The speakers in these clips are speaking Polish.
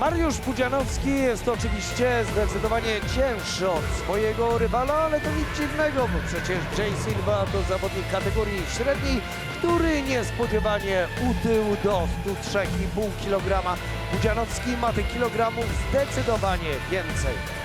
Mariusz Pudzianowski jest oczywiście zdecydowanie cięższy od swojego rywala, ale to nic dziwnego, bo przecież Jay Silva to zawodnik kategorii średniej, który niespodziewanie utył do 103,5 kg. Pudzianowski ma tych kilogramów zdecydowanie więcej.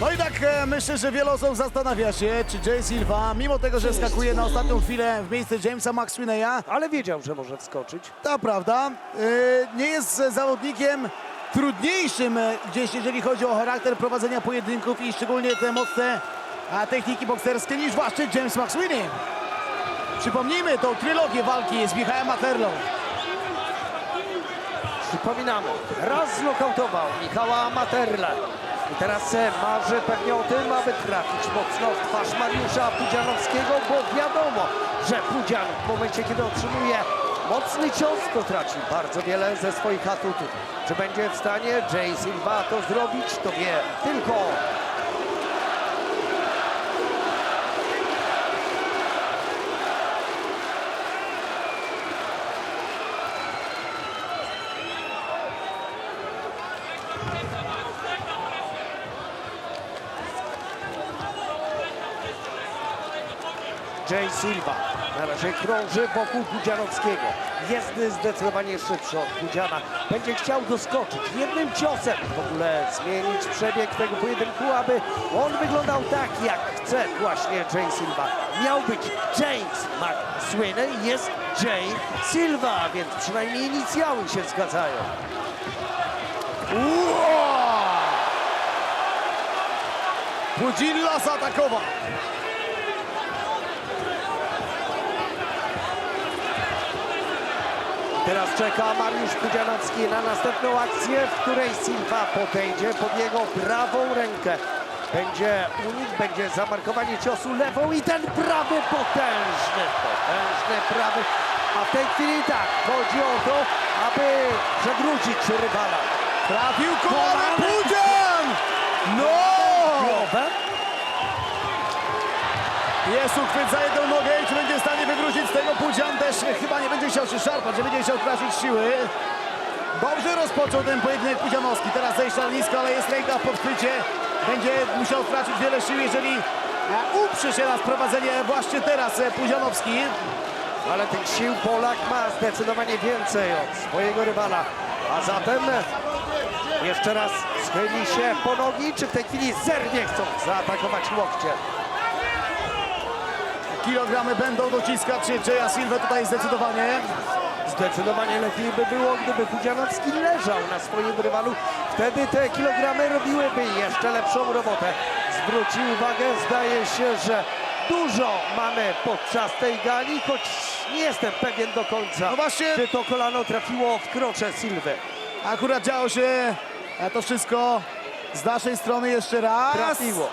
No i tak e, myślę, że wiele osób zastanawia się, czy Jay Silva, mimo tego, że skakuje na ostatnią chwilę w miejsce Jamesa McSweeneya, Ale wiedział, że może wskoczyć. to prawda, e, nie jest zawodnikiem trudniejszym e, gdzieś, jeżeli chodzi o charakter prowadzenia pojedynków i szczególnie te mocne a, techniki bokserskie niż właśnie James McSweeney. Przypomnijmy tą trylogię walki z Michałem Materlą. Przypominamy, raz znokautował Michała Materle. I teraz marzy pewnie o tym, aby trafić mocno w twarz Mariusza Pudzianowskiego, bo wiadomo, że Pudzian w momencie, kiedy otrzymuje mocny cios, to traci bardzo wiele ze swoich atutów. Czy będzie w stanie Jay Silva to zrobić, to wie tylko Jay Silva na razie krąży wokół Pudzianowskiego. Jest zdecydowanie szybszy od Pudziana. Będzie chciał doskoczyć jednym ciosem w ogóle zmienić przebieg tego pojedynku, aby on wyglądał tak, jak chce właśnie Jay Silva. Miał być James McSweeney, jest Jay Silva, więc przynajmniej inicjały się zgadzają. Ua! Pudzilla zaatakował. Teraz czeka Mariusz Pudzianowski na następną akcję, w której Silva podejdzie pod jego prawą rękę. Będzie unik, będzie zamarkowanie ciosu lewą i ten prawy potężny, potężny prawy. A w tej chwili tak, chodzi o to, aby przewrócić rywala. Trafił Kolana. Pudzian! No! Głowę. Jest uchwyt za jedną nogę i czy będzie wywrócić z tego Pudzian też chyba nie będzie chciał się szarpać, nie będzie chciał tracić siły. Dobrze rozpoczął ten pojedynek Pudzianowski. Teraz zejścia nisko, ale jest ręka w podchwycie. Będzie musiał stracić wiele sił, jeżeli e, uprze się na sprowadzenie właśnie teraz e, Pudzianowski. Ale tych sił Polak ma zdecydowanie więcej od swojego rywala. A zatem jeszcze raz schyli się po nogi, czy w tej chwili zerwie chcą zaatakować łokciem. Kilogramy będą dociskać Jaya Silva tutaj zdecydowanie. Zdecydowanie lepiej by było, gdyby Pudzianowski leżał na swoim rywalu. Wtedy te kilogramy robiłyby jeszcze lepszą robotę. Zwróci uwagę, zdaje się, że dużo mamy podczas tej gali, choć nie jestem pewien do końca, No właśnie- czy to kolano trafiło w krocze Silwy. Akurat działo się to wszystko z naszej strony jeszcze raz. Trafiło.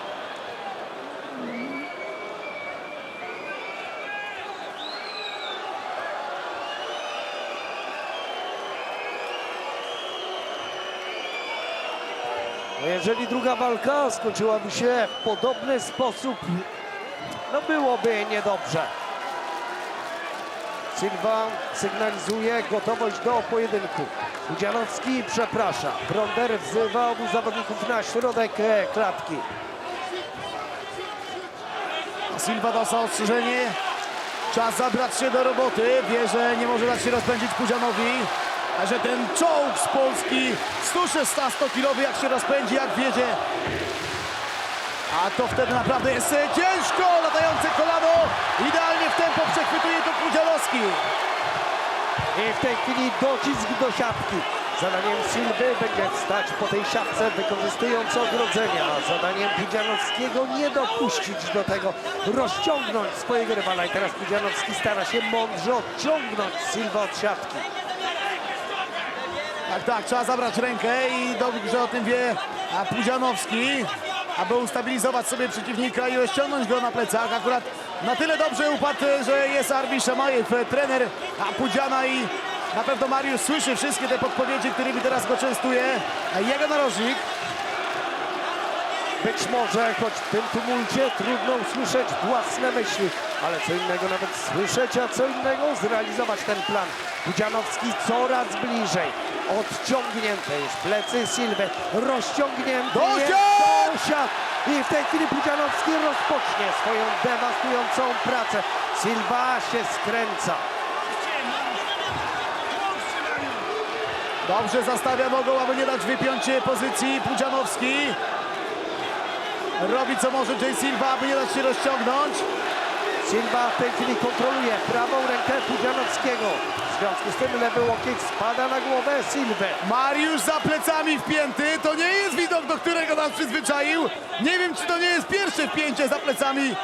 Jeżeli druga walka skończyłaby się w podobny sposób, no byłoby niedobrze. Silva sygnalizuje gotowość do pojedynku. Budzianowski przeprasza. Bronder wzywa obu zawodników na środek e, klatki. Silva dostał ostrzeżenie. Czas zabrać się do roboty. Wie, że nie może dać się rozpędzić Pudzianowi. Że ten czołg z Polski 116-kilowy jak się rozpędzi, jak wiedzie. A to wtedy naprawdę jest e, ciężko. Latające kolano. Idealnie w tempo przechwytuje to Pudzianowski. I w tej chwili docisk do siatki. Zadaniem Silwy będzie wstać po tej siatce, wykorzystując ogrodzenia. Zadaniem Pudzianowskiego nie dopuścić do tego, rozciągnąć swojego rywala. I teraz Pudzianowski stara się mądrze odciągnąć Silva od siatki. Tak, tak, trzeba zabrać rękę i dobrze o tym wie Pudzianowski, aby ustabilizować sobie przeciwnika i ściągnąć go na plecach. Akurat na tyle dobrze upadł, że jest Arbi Szamajew, trener Pudziana i na pewno Mariusz słyszy wszystkie te podpowiedzi, którymi teraz go częstuje jego narożnik. Być może, choć w tym tumulcie trudno usłyszeć własne myśli. Ale co innego nawet słyszeć, a co innego zrealizować ten plan. Pudzianowski coraz bliżej. Odciągnięte już plecy Silwy. Jest dosiad. I w tej chwili Pudzianowski rozpocznie swoją dewastującą pracę. Silva się skręca. Dobrze zastawia nogą, aby nie dać wypiąć pozycji Pudzianowski. Robi co może Jay Silva, aby nie dać się rozciągnąć. Silva w tej chwili kontroluje prawą rękę Pudzianowskiego. W związku z tym lewy łokieć spada na głowę Silwy. Mariusz za plecami wpięty. To nie jest widok, do którego nas przyzwyczaił. Nie wiem, czy to nie jest pierwsze wpięcie za plecami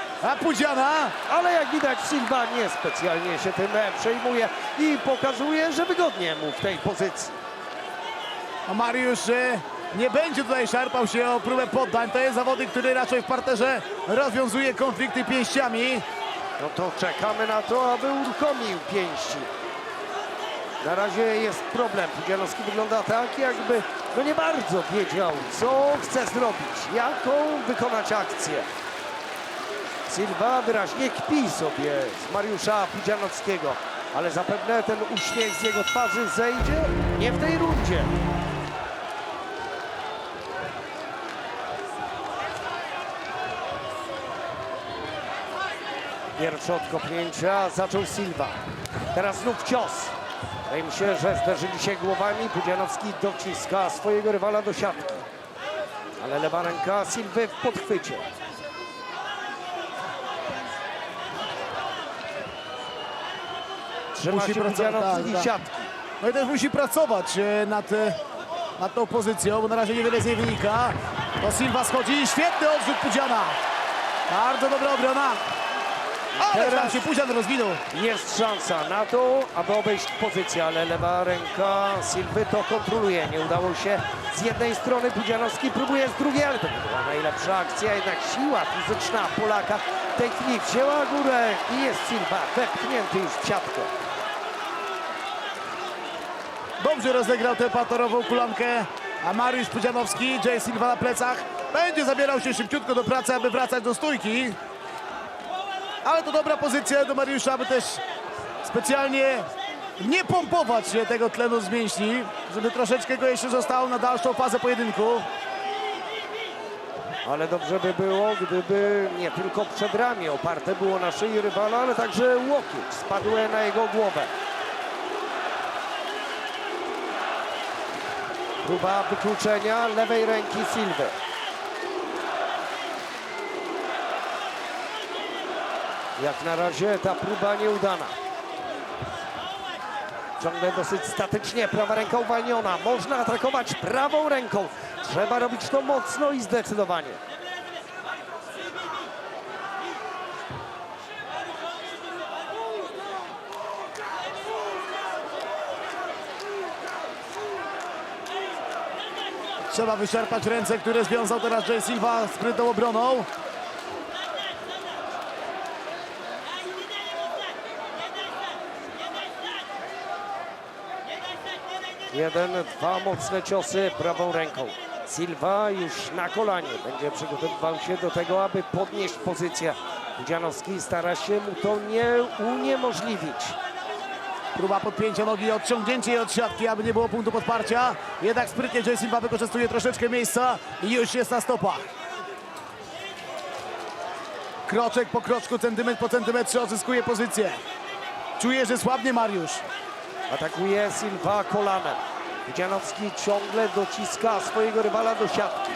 Pudziana. Ale jak widać Silva niespecjalnie się tym przejmuje i pokazuje, że wygodnie mu w tej pozycji. A Mariusz e, nie będzie tutaj szarpał się o próbę poddań. To jest zawodnik, który raczej w parterze rozwiązuje konflikty pięściami. No to czekamy na to, aby uruchomił pięści. Na razie jest problem. Pudzianowski wygląda tak, jakby no nie bardzo wiedział, co chce zrobić, jaką wykonać akcję. Silva wyraźnie kpi sobie z Mariusza Pudzianowskiego, ale zapewne ten uśmiech z jego twarzy zejdzie nie w tej rundzie. Pierwsze od kopnięcia zaczął Silva. Teraz znów cios. Wydaje mi się, że zderzyli się głowami. Pudzianowski dociska swojego rywala do siatki. Ale lewa ręka Silwy w podchwycie. Trzyma Musi się Pudzianowski tak, tak. siatki. No i też musi pracować e, nad, e, nad tą pozycją, bo na razie niewiele z niej wynika. To Silva schodzi. Świetny odrzut Pudziana. Bardzo dobra obrona. Ale Teraz- tam się Pudzian rozwinął. Jest szansa na to, aby obejść pozycję, ale lewa ręka Silwy to kontroluje. Nie udało się z jednej strony, Pudzianowski próbuje z drugiej, ale to była najlepsza akcja, jednak siła fizyczna Polaka w tej chwili wzięła górę i jest Silva wepchnięty już w siatkę. Dobrze rozegrał tę patorową kulankę. A Mariusz Pudzianowski, Jay Silva na plecach. Będzie zabierał się szybciutko do pracy, aby wracać do stójki. Ale to dobra pozycja do Mariusza, aby też specjalnie nie pompować się tego tlenu z mięśni, żeby troszeczkę go jeszcze zostało na dalszą fazę pojedynku. Ale dobrze by było, gdyby nie tylko przedramię oparte było na szyi rywala, ale także łokieć spadł na jego głowę. Próba wykluczenia lewej ręki Silwy. Jak na razie ta próba nieudana. Ciągle dosyć statycznie, prawa ręka uwalniona. Można atakować prawą ręką. Trzeba robić to mocno i zdecydowanie. Trzeba wyczerpać ręce, które związał teraz Jay Silva sprytną obroną. Jeden, dwa mocne ciosy prawą ręką. Silva już na kolanie będzie przygotowywał się do tego, aby podnieść pozycję. Budzianowski stara się mu to nie uniemożliwić. Próba podpięcia nogi, odciągnięcie od siatki, aby nie było punktu podparcia. Jednak sprytnie Jay Silva wykorzystuje troszeczkę miejsca i już jest na stopach. Kroczek po kroczku, centymetr po centymetrze odzyskuje pozycję. Czuje, że słabnie Mariusz. Atakuje Silva kolanem. Budzianowski ciągle dociska swojego rywala do siatki.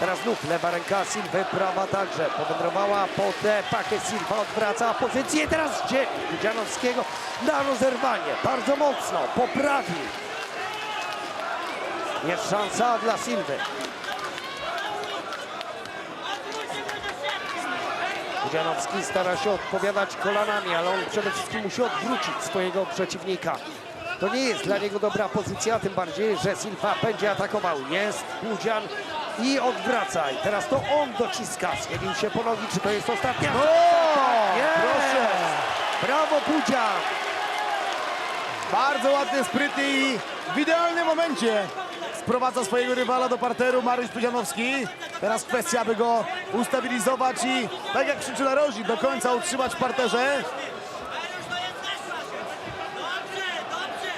Teraz znów lewa ręka Silwy, prawa także. Powędrowała pod pakę Silva, odwraca pozycję. Teraz dzieli Budzianowskiego na rozerwanie. Bardzo mocno, poprawił. Jest szansa dla Silwy. Budzianowski stara się odpowiadać kolanami, ale on przede wszystkim musi odwrócić swojego przeciwnika. To nie jest dla niego dobra pozycja, tym bardziej, że Silva będzie atakował. Jest Budzian i odwraca. I teraz to on dociska. Schylił się po nogi. Czy to jest ostatnia? O, Jest! proszę. Brawo Budzian! Bardzo ładny, sprytny i w idealnym momencie sprowadza swojego rywala do parteru Mariusz Pudzianowski. Teraz kwestia, aby go ustabilizować i tak jak krzyczy narożnik, do końca utrzymać w parterze. Mariusz, to jest nasz czas. Dobrze, dobrze.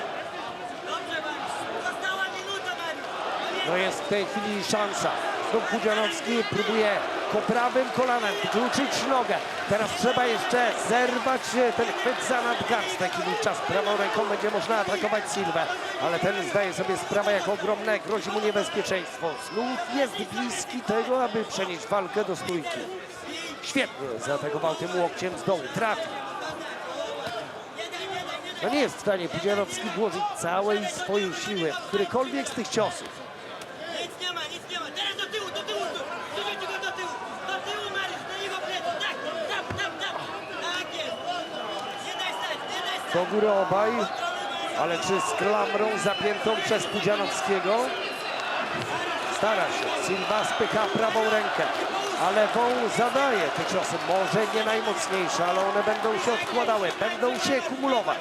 Dobrze, Mariusz. Została minuta, Mariusz. No jest w tej chwili szansa. Znów Pudzianowski próbuje ko prawym kolanem wkluczyć nogę. Teraz trzeba jeszcze zerwać e, ten chwyt za nadgarstek i wówczas prawą ręką będzie można atakować Silwę. Ale ten zdaje sobie sprawę, jak ogromne grozi mu niebezpieczeństwo. Znów jest bliski tego, aby przenieść walkę do stójki. Świetnie zaatakował tym łokciem z dołu. Trafił. No nie jest w stanie Pudzianowski włożyć całej swojej siły w którykolwiek z tych ciosów. Nic nie ma, nic nie ma. Teraz do tyłu, do tyłu. Przerzućcie go do tyłu. Do tyłu, Mariusz, na niego plecy. Tak, tam, tam, tam. Tak jest. Nie daj stać, nie daj stać. Do góry obaj, ale czy z klamrą zapiętą przez Pudzianowskiego? Stara się, Silva spycha prawą rękę, a lewą zadaje te ciosy. Może nie najmocniejsze, ale one będą się odkładały, będą się kumulować.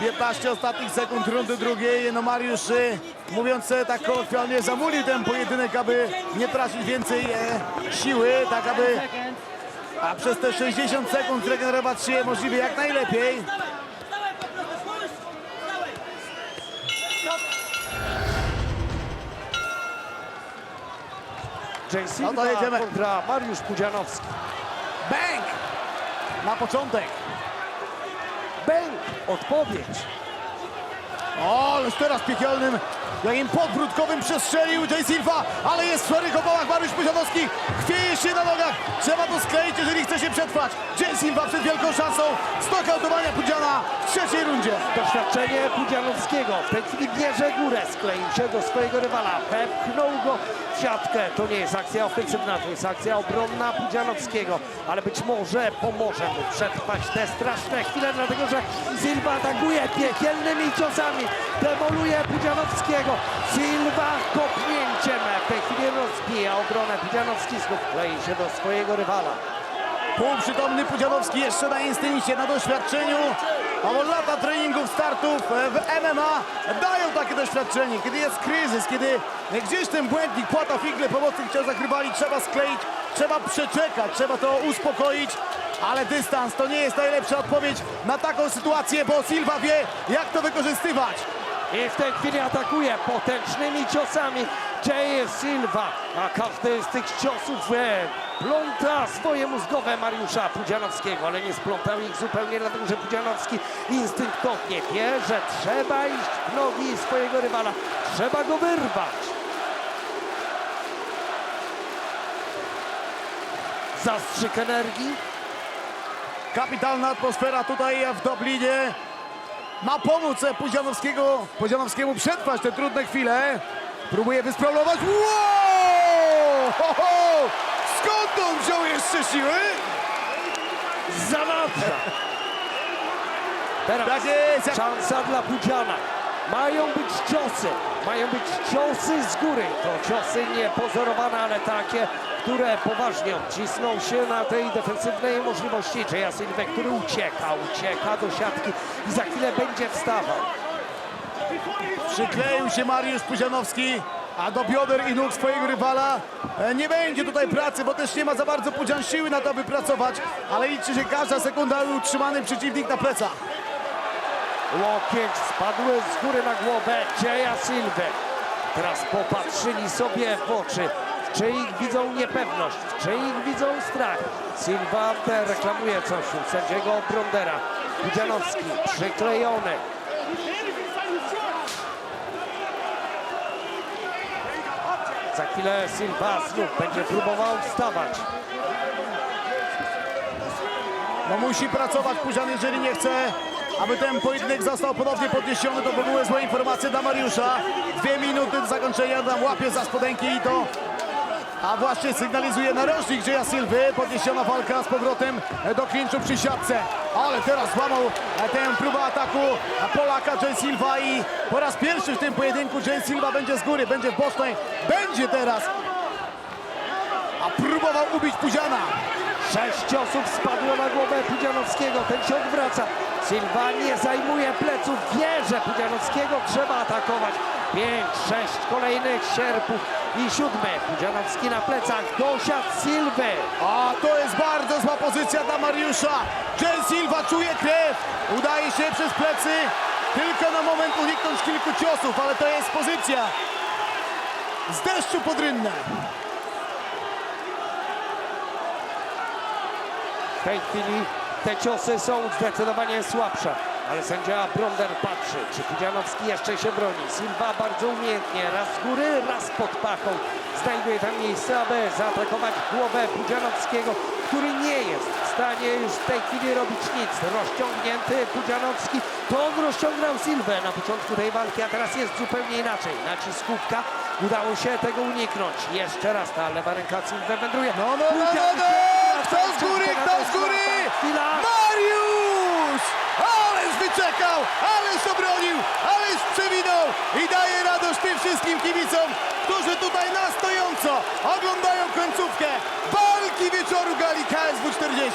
15 ostatnich sekund rundy drugiej. No Mariusz, y, mówiąc tak kolokwialnie, zamulił ten pojedynek, aby nie tracić więcej e, siły, tak aby a przez te 60 sekund zregenerować się możliwie jak najlepiej. Jay No to jedziemy. kontra Mariusz Pudzianowski. Bang! Na początek. Bęk, odpowiedź. O, ależ teraz piekielnym, jakim podbródkowym przestrzelił Jay Silva, ale jest w sferych obałach Mariusz Puzianowski, chwieje się na nogach, trzeba to skleić, jeżeli chce się przetrwać. Jay Silva przed wielką szansą znokautowania Pudziana w trzeciej rundzie. Doświadczenie Pudzianowskiego. W tej chwili bierze górę, skleił się do swojego rywala, wepchnął go w siatkę. To nie jest akcja ofensywna, to jest akcja obronna Pudzianowskiego, ale być może pomoże mu przetrwać te straszne chwile, dlatego że Silva atakuje piekielnymi ciosami, demoluje Pudzianowskiego. Silva kopnięciem w tej chwili rozbija obronę. Pudzianowski znów się do swojego rywala. Półprzytomny Pudzianowski jeszcze na instynkcie, na doświadczeniu. A lata treningów, startów e, w MMA dają takie doświadczenie. Kiedy jest kryzys, kiedy gdzieś ten błędnik płata figle pomocnych ciosach rywali trzeba skleić, trzeba przeczekać, trzeba to uspokoić. Ale dystans to nie jest najlepsza odpowiedź na taką sytuację, bo Silva wie jak to wykorzystywać. I w tej chwili atakuje potężnymi ciosami Jay Silva, a każdy z tych ciosów e, pląta swoje mózgowe Mariusza Pudzianowskiego, ale nie splątał ich zupełnie, dlatego że Pudzianowski instynktownie wie, że trzeba iść w nogi swojego rywala, trzeba go wyrwać. Zastrzyk energii, Kapitalna atmosfera tutaj w Dublinie. Ma pomóc Pudzianowskiego, Pudzianowskiemu przetrwać te trudne chwile. Próbuje wysprolować. Wow! Ho, ho! Skąd on wziął jeszcze siły? zanadrza. Teraz Tak jest. szansa dla Pudziana. Mają być ciosy, mają być ciosy z góry. To ciosy niepozorowane, ale takie, które poważnie odcisną się na tej defensywnej możliwości Jaya Silva, który ucieka, ucieka do siatki i za chwilę będzie wstawał. Przykleił się Mariusz Pudzianowski, a do bioder i nóg swojego rywala e, nie będzie tutaj pracy, bo też nie ma za bardzo Pudzian siły na to, aby pracować, ale liczy się każda sekunda utrzymany przeciwnik na plecach. Łokieć spadły z góry na głowę Jaya Silva. Teraz popatrzyli sobie w oczy. W czyich widzą niepewność, w czyich widzą strach. Silva reklamuje coś u sędziego Brondera. Pudzianowski przyklejony. Za chwilę Silva znów będzie próbował wstawać. No musi pracować Pudzian, jeżeli nie chce, aby ten pojedynek został ponownie podniesiony, to by były złe informacje dla Mariusza. Dwie minuty do zakończenia, tam łapie za spodenki i to... A właśnie sygnalizuje narożnik Jaya Silwy, podniesiona walka z powrotem do klinczu przy siatce. Ale teraz złamał tę próbę ataku Polaka Jay Silva i po raz pierwszy w tym pojedynku Jay Silva będzie z góry, będzie w bocznej, będzie teraz. A próbował ubić Pudziana. Sześć ciosów spadło na głowę Pudzianowskiego. Ten się odwraca. Silva nie zajmuje pleców. Wie, że Pudzianowskiego trzeba atakować. pięć, sześć kolejnych sierpów i siódmy. Pudzianowski na plecach, dosiadł Silwy. A to jest bardzo zła pozycja dla Mariusza. Jay Silva czuje krew. Udaje się przez plecy tylko na moment uniknąć kilku ciosów, ale to jest pozycja z deszczu pod rynnę. W tej chwili te ciosy są zdecydowanie słabsze. Ale sędzia Bronder patrzy, czy Pudzianowski jeszcze się broni. Silva bardzo umiejętnie, raz z góry, raz pod pachą. Znajduje tam miejsce, aby zaatakować głowę Pudzianowskiego, który nie jest w stanie już w tej chwili robić nic. Rozciągnięty Pudzianowski, to on rozciągnął Silwę na początku tej walki, a teraz jest zupełnie inaczej. Nacisk kubka, udało się tego uniknąć. Jeszcze raz ta lewa ręka Silwę wędruje. No, no, no, no, no! Kto z góry, kto z góry? Chwila. Mariusz! Ależ wyczekał, ależ obronił, ależ przewinął i daje radość tym wszystkim kibicom, którzy tutaj na stojąco oglądają końcówkę walki wieczoru gali KSW 40.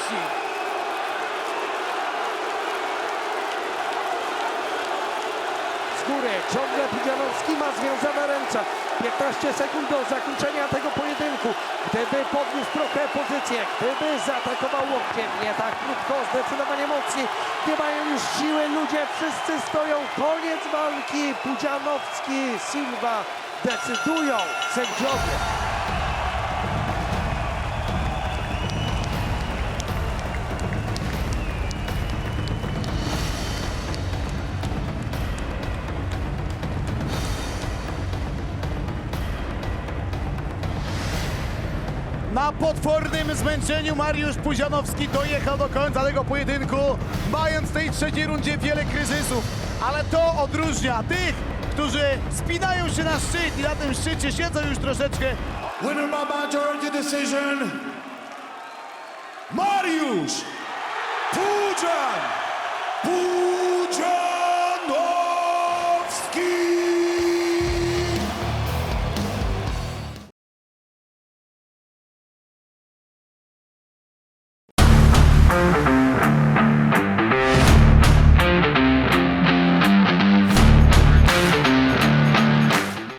z góry. Ciągle Pudzianowski ma związane ręce. 15 sekund do zakończenia tego pojedynku. Gdyby podniósł trochę pozycję, gdyby zaatakował łokciem, nie tak krótko, zdecydowanie mocniej. Nie mają już siły, ludzie wszyscy stoją. Koniec walki. Pudzianowski, Silva decydują sędziowie. Potwornym zmęczeniu Mariusz Puzianowski dojechał do końca tego pojedynku, mając w tej trzeciej rundzie wiele kryzysów. Ale to odróżnia tych, którzy spinają się na szczyt i na tym szczycie siedzą już troszeczkę. Winner by majority decision, Mariusz Pujan